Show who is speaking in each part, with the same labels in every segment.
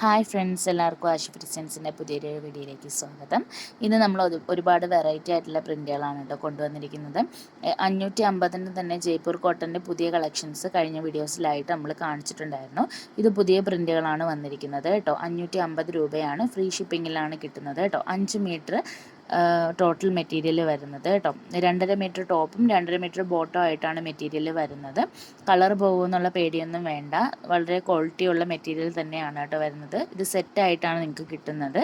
Speaker 1: Hi friends എല്ലാവർക്കും ആശു ക്രിസ്ത്യൻസിന്റെ പുതിയൊരു വീഡിയോയിലേക്ക് സ്വാഗതം. ഇന്ന് നമ്മൾ ഒരുപാട് വെറൈറ്റി ആയിട്ടുള്ള പ്രിന്റുകളാണ് കേട്ടോ കൊണ്ടുവന്നിരിക്കുന്നത്. അഞ്ഞൂറ്റി അമ്പതിന് തന്നെ ജയ്പൂർ കോട്ടന്റെ പുതിയ കളക്ഷൻസ് കഴിഞ്ഞ വീഡിയോസിലായിട്ട് നമ്മൾ കാണിച്ചിട്ടുണ്ടായിരുന്നു. ഇത് പുതിയ പ്രിന്റുകളാണ് വന്നിരിക്കുന്നത് കേട്ടോ. അഞ്ഞൂറ്റി അമ്പത് രൂപയാണ് ഫ്രീ ഷിപ്പിങ്ങിലാണ് കിട്ടുന്നത് കേട്ടോ. അഞ്ച് മീറ്റർ ടോട്ടൽ മെറ്റീരിയൽ വരുന്നത് കേട്ടോ രണ്ടര മീറ്റർ ടോപ്പും രണ്ടര മീറ്റർ ബോട്ടോ ആയിട്ടാണ് മെറ്റീരിയൽ വരുന്നത്. കളർ പോകുമെന്നുള്ള പേടിയൊന്നും വേണ്ട. വളരെ ക്വാളിറ്റിയുള്ള മെറ്റീരിയൽ തന്നെയാണ് കേട്ടോ വരുന്നത്. ഇത് സെറ്റായിട്ടാണ് നിങ്ങൾക്ക് കിട്ടുന്നത്.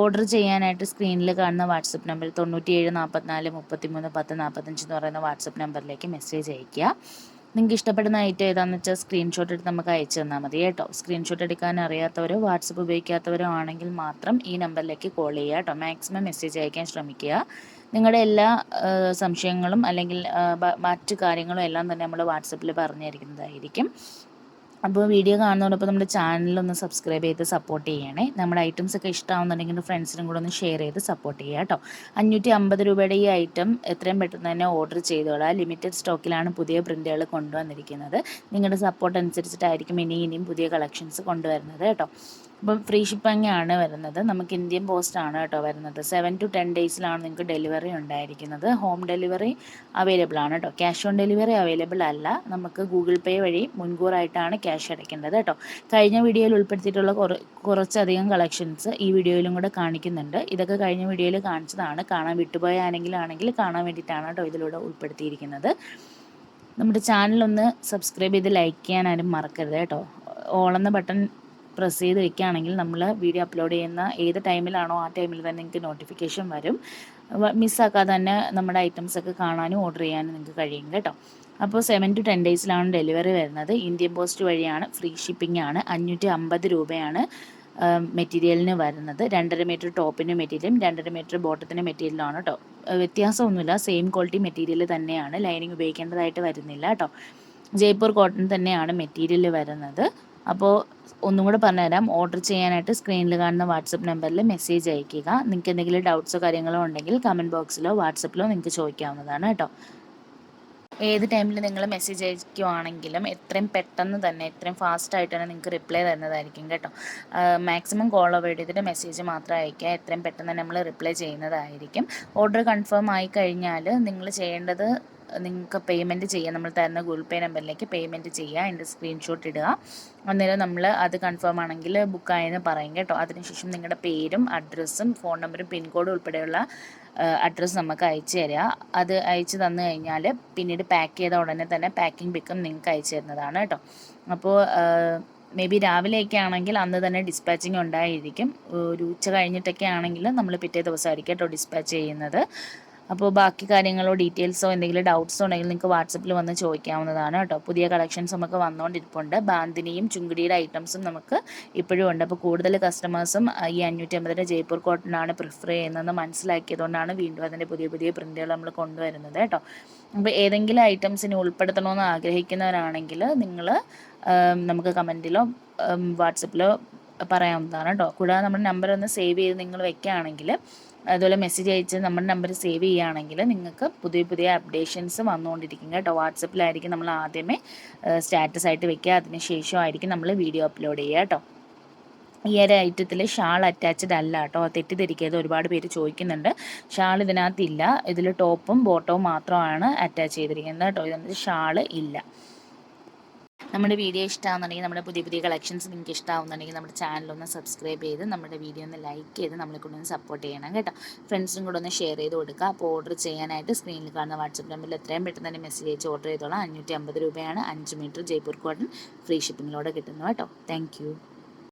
Speaker 1: ഓർഡർ ചെയ്യാനായിട്ട് സ്ക്രീനിൽ കാണുന്ന വാട്സപ്പ് നമ്പർ തൊണ്ണൂറ്റിയേഴ് നാൽപ്പത്തിനാല് മുപ്പത്തിമൂന്ന് പത്ത് നാൽപ്പത്തഞ്ച് എന്ന് പറയുന്ന വാട്സപ്പ് നമ്പറിലേക്ക് മെസ്സേജ് അയയ്ക്കുക. നിങ്ങൾക്ക് ഇഷ്ടപ്പെടുന്ന ഐറ്റം ഏതാണെന്ന് വെച്ചാൽ സ്ക്രീൻഷോട്ട് എടുത്ത് നമുക്ക് അയച്ചു തന്നാൽ മതി കേട്ടോ. സ്ക്രീൻഷോട്ട് എടുക്കാൻ അറിയാത്തവരോ വാട്സപ്പ് ഉപയോഗിക്കാത്തവരോ ആണെങ്കിൽ മാത്രം ഈ നമ്പറിലേക്ക് കോൾ ചെയ്യുക കേട്ടോ. മാക്സിമം മെസ്സേജ് അയക്കാൻ ശ്രമിക്കുക. നിങ്ങളുടെ എല്ലാ സംശയങ്ങളും അല്ലെങ്കിൽ മറ്റു കാര്യങ്ങളും എല്ലാം തന്നെ നമ്മൾ വാട്സപ്പിൽ പറഞ്ഞിരിക്കുന്നതായിരിക്കും അപ്പോൾ വീഡിയോ കാണുന്നതോടൊപ്പം നമ്മുടെ ചാനലൊന്ന് സബ്സ്ക്രൈബ് ചെയ്ത് സപ്പോർട്ട് ചെയ്യണേ. നമ്മുടെ ഐറ്റംസ് ഒക്കെ ഇഷ്ടമാവുന്നുണ്ടെങ്കിൽ ഫ്രണ്ട്സിനും കൂടെ ഒന്ന് ഷെയർ ചെയ്ത് സപ്പോർട്ട് ചെയ്യുക കേട്ടോ. അഞ്ഞൂറ്റി അമ്പത് രൂപയുടെ ഈ ഐറ്റം എത്രയും പെട്ടെന്ന് തന്നെ ഓർഡർ ചെയ്തോളാം. ലിമിറ്റഡ് സ്റ്റോക്കിലാണ് പുതിയ പ്രിന്റുകൾ കൊണ്ടുവന്നിരിക്കുന്നത്. നിങ്ങളുടെ സപ്പോർട്ട് അനുസരിച്ചിട്ടായിരിക്കും ഇനി ഇനിയും പുതിയ കളക്ഷൻസ് കൊണ്ടുവരുന്നത് കേട്ടോ. അപ്പം ഫ്രീ ഷിപ്പിംഗ് ആണ് വരുന്നത്. നമുക്ക് ഇന്ത്യൻ പോസ്റ്റ് ആണ് കേട്ടോ വരുന്നത്. സെവൻ ടു ടെൻ ഡേയ്സിലാണ് നിങ്ങൾക്ക് ഡെലിവറി ഉണ്ടായിരിക്കുന്നത്. ഹോം ഡെലിവറി അവൈലബിൾ ആണ് കേട്ടോ. ക്യാഷ് ഓൺ ഡെലിവറി അവൈലബിൾ അല്ല. നമുക്ക് ഗൂഗിൾ പേ വഴി മുൻകൂറായിട്ടാണ് ക്യാഷ് അടയ്ക്കേണ്ടത് കേട്ടോ. കഴിഞ്ഞ വീഡിയോയിൽ ഉൾപ്പെടുത്തിയിട്ടുള്ള കുറച്ചധികം കളക്ഷൻസ് ഈ വീഡിയോയിലും കൂടെ കാണിക്കുന്നുണ്ട്. ഇതൊക്കെ കഴിഞ്ഞ വീഡിയോയിൽ കാണിച്ചതാണ്. കാണാൻ വിട്ടുപോയ ആണെങ്കിലും ആണെങ്കിൽ കാണാൻ വേണ്ടിയിട്ടാണ് കേട്ടോ ഇതിലൂടെ ഉൾപ്പെടുത്തിയിരിക്കുന്നത്. നമ്മുടെ ചാനലൊന്ന് സബ്സ്ക്രൈബ് ചെയ്ത് ലൈക്ക് ചെയ്യാൻ മറക്കരുത് കേട്ടോ. ഓളെന്ന ബട്ടൺ പ്രസ് ചെയ്ത് വെക്കുകയാണെങ്കിൽ നമ്മൾ വീഡിയോ അപ്ലോഡ് ചെയ്യുന്ന ഏത് ടൈമിലാണോ ആ ടൈമിൽ തന്നെ നിങ്ങൾക്ക് നോട്ടിഫിക്കേഷൻ വരും. മിസ്സാക്കാതെ തന്നെ നമ്മുടെ ഐറ്റംസ് ഒക്കെ കാണാനും ഓർഡർ ചെയ്യാനും നിങ്ങൾക്ക് കഴിയും കേട്ടോ. അപ്പോൾ സെവൻ ടു ടെൻ ഡേയ്സിലാണ് ഡെലിവറി വരുന്നത്. ഇന്ത്യൻ പോസ്റ്റ് വഴിയാണ് ഫ്രീ ഷിപ്പിംഗ് ആണ്. അഞ്ഞൂറ്റി അമ്പത് രൂപയാണ് മെറ്റീരിയലിന് വരുന്നത്. രണ്ടര മീറ്റർ ടോപ്പിന് മെറ്റീരിയലും രണ്ടര മീറ്റർ ബോട്ടത്തിന് മെറ്റീരിയലാണ് കേട്ടോ വ്യത്യാസമൊന്നുമില്ല. സെയിം ക്വാളിറ്റി മെറ്റീരിയൽ തന്നെയാണ്. ലൈനിങ് ഉപയോഗിക്കേണ്ടതായിട്ട് വരുന്നില്ല കേട്ടോ ജയ്പൂർ കോട്ടൺ തന്നെയാണ് മെറ്റീരിയൽ വരുന്നത്. അപ്പോൾ ഒന്നും കൂടെ പറഞ്ഞുതരാം. ഓർഡർ ചെയ്യാനായിട്ട് സ്ക്രീനിൽ കാണുന്ന വാട്സപ്പ് നമ്പറിൽ മെസ്സേജ് അയക്കുക. നിങ്ങൾക്ക് എന്തെങ്കിലും ഡൗട്ട്സോ കാര്യങ്ങളോ ഉണ്ടെങ്കിൽ കമന്റ് ബോക്സിലോ വാട്സപ്പിലോ നിങ്ങൾക്ക് ചോദിക്കാവുന്നതാണ് കേട്ടോ. ഏത് ടൈമിൽ നിങ്ങൾ മെസ്സേജ് അയക്കുകയാണെങ്കിലും എത്രയും പെട്ടെന്ന് തന്നെ എത്രയും ഫാസ്റ്റ് ആയിട്ട് തന്നെ നിങ്ങൾക്ക് റിപ്ലൈ തരുന്നതായിരിക്കും കേട്ടോ. മാക്സിമം കോൾ അവോയ്ഡ് ചെയ്തിട്ട് മെസ്സേജ് മാത്രം അയക്കുക. എത്രയും പെട്ടെന്ന് നമ്മൾ റിപ്ലൈ ചെയ്യുന്നതായിരിക്കും. ഓർഡർ കൺഫേം ആയി കഴിഞ്ഞാൽ നിങ്ങൾ ചെയ്യേണ്ടത് നിങ്ങൾക്ക് പേയ്മെന്റ് ചെയ്യാം. നമ്മൾ തരുന്ന ഗൂഗിൾ പേ നമ്പറിലേക്ക് പേയ്മെന്റ് ചെയ്യുക. അതിന്റെ സ്ക്രീൻഷോട്ട് ഇടുക. അന്നേരം നമ്മൾ അത് കൺഫേം ആണെങ്കിൽ ബുക്ക് ആയെന്ന് പറയും കേട്ടോ. അതിനുശേഷം നിങ്ങളുടെ പേരും അഡ്രസ്സും ഫോൺ നമ്പറും പിൻകോഡും ഉൾപ്പെടെയുള്ള അഡ്രസ്സ് നമുക്ക് അയച്ചു തരിക അത് അയച്ചു തന്നു കഴിഞ്ഞാൽ പിന്നീട് പാക്ക് ചെയ്ത ഉടനെ തന്നെ പാക്കിംഗ് പിക്കും നിങ്ങൾക്ക് അയച്ചു തരുന്നതാണ് കേട്ടോ. അപ്പോൾ മേ ബി രാവിലെയൊക്കെ ആണെങ്കിൽ അന്ന് തന്നെ ഡിസ്പാച്ചിങ് ഉണ്ടായിരിക്കും. ഒരു ഉച്ച കഴിഞ്ഞിട്ടൊക്കെ ആണെങ്കിൽ നമ്മൾ പിറ്റേ ദിവസമായിരിക്കും കേട്ടോ ഡിസ്പാച്ച് ചെയ്യുന്നത്. അപ്പോൾ ബാക്കി കാര്യങ്ങളോ ഡീറ്റെയിൽസോ എന്തെങ്കിലും ഡൗട്ട്സോ ഉണ്ടെങ്കിൽ നിങ്ങൾക്ക് വാട്സപ്പിൽ വന്ന് ചോദിക്കാവുന്നതാണ് കേട്ടോ. പുതിയ കളക്ഷൻസ് നമുക്ക് വന്നുകൊണ്ടിരിപ്പുണ്ട് ബാന്തിനിയും ചുങ്കിടിയുടെ ഐറ്റംസും നമുക്ക് ഇപ്പോഴും ഉണ്ട്. അപ്പോൾ കൂടുതൽ കസ്റ്റമേഴ്സും ഈ അഞ്ഞൂറ്റമ്പതിന്റെ ജയ്പൂർ കോട്ടനാണ് പ്രിഫർ ചെയ്യുന്നതെന്ന് മനസ്സിലാക്കിയതുകൊണ്ടാണ് വീണ്ടും അതിന്റെ പുതിയ പുതിയ പ്രിന്റുകൾ നമ്മൾ കൊണ്ടുവരുന്നത് കേട്ടോ. അപ്പോൾ ഏതെങ്കിലും ഐറ്റംസിനെ ഉൾപ്പെടുത്തണമെന്ന് ആഗ്രഹിക്കുന്നവരാണെങ്കിൽ നിങ്ങൾ നമുക്ക് കമന്റിലോ വാട്സപ്പിലോ പറയാവുന്നതാണ് കേട്ടോ. കൂടാതെ നമ്മുടെ നമ്പർ ഒന്ന് സേവ് ചെയ്ത് നിങ്ങൾ വെക്കുകയാണെങ്കിൽ അതുപോലെ മെസ്സേജ് അയച്ച് നമ്മുടെ നമ്പർ സേവ് ചെയ്യുകയാണെങ്കിൽ നിങ്ങൾക്ക് പുതിയ പുതിയ അപ്ഡേഷൻസ് വന്നുകൊണ്ടിരിക്കും കേട്ടോ. വാട്സപ്പിലായിരിക്കും നമ്മൾ ആദ്യമേ സ്റ്റാറ്റസ് ആയിട്ട് വെക്കുക. അതിനുശേഷം ആയിരിക്കും നമ്മൾ വീഡിയോ അപ്ലോഡ് ചെയ്യുക കേട്ടോ. ഈ ഒരു ഐറ്റത്തിൽ ഷാൾ അറ്റാച്ച്ഡ് അല്ല കേട്ടോ. തെറ്റിദ്ധരിക്കരുത് ഒരുപാട് പേര് ചോദിക്കുന്നുണ്ട്. ഷാൾ ഇതിനകത്തില്ല ഇതിൽ ടോപ്പും ബോട്ടവും മാത്രമാണ് അറ്റാച്ച് ചെയ്തിരിക്കുന്നത് കേട്ടോ. ഇതിനകത്ത് ഷാൾ ഇല്ല. നമ്മുടെ വീഡിയോ ഇഷ്ടമാണെന്നുണ്ടെങ്കിൽ നമ്മുടെ പുതിയ പുതിയ കളക്ഷൻസ് നിങ്ങൾക്ക് ഇഷ്ടമാകുന്നുണ്ടെങ്കിൽ നമ്മുടെ ചാനലൊന്ന് സബ്സ്ക്രൈബ് ചെയ്ത് നമ്മുടെ വീഡിയോ ഒന്ന് ലൈക്ക് ചെയ്ത് നമ്മളെ കൂടെ ഒന്ന് സപ്പോർട്ട് ചെയ്യണം കേട്ടോ. ഫ്രണ്ട്സിനും കൂടെ ഒന്ന് ഷെയർ ചെയ്ത് കൊടുക്കുക. അപ്പോൾ ഓർഡർ ചെയ്യാനായിട്ട് സ്ക്രീനിൽ കാണുന്ന വാട്സപ്പ് നമ്പറിൽ എത്രയും പെട്ടെന്ന് തന്നെ മെസ്സേജ് അയച്ച് ഓർഡർ ചെയ്തോളാം. അഞ്ഞൂറ്റി അമ്പത് രൂപയാണ് അഞ്ച് മീറ്റർ ജയ്പൂർ കോട്ടൺ ഫ്രീ ഷിപ്പിങ്ങിലൂടെ കിട്ടുന്നത് കേട്ടോ. താങ്ക്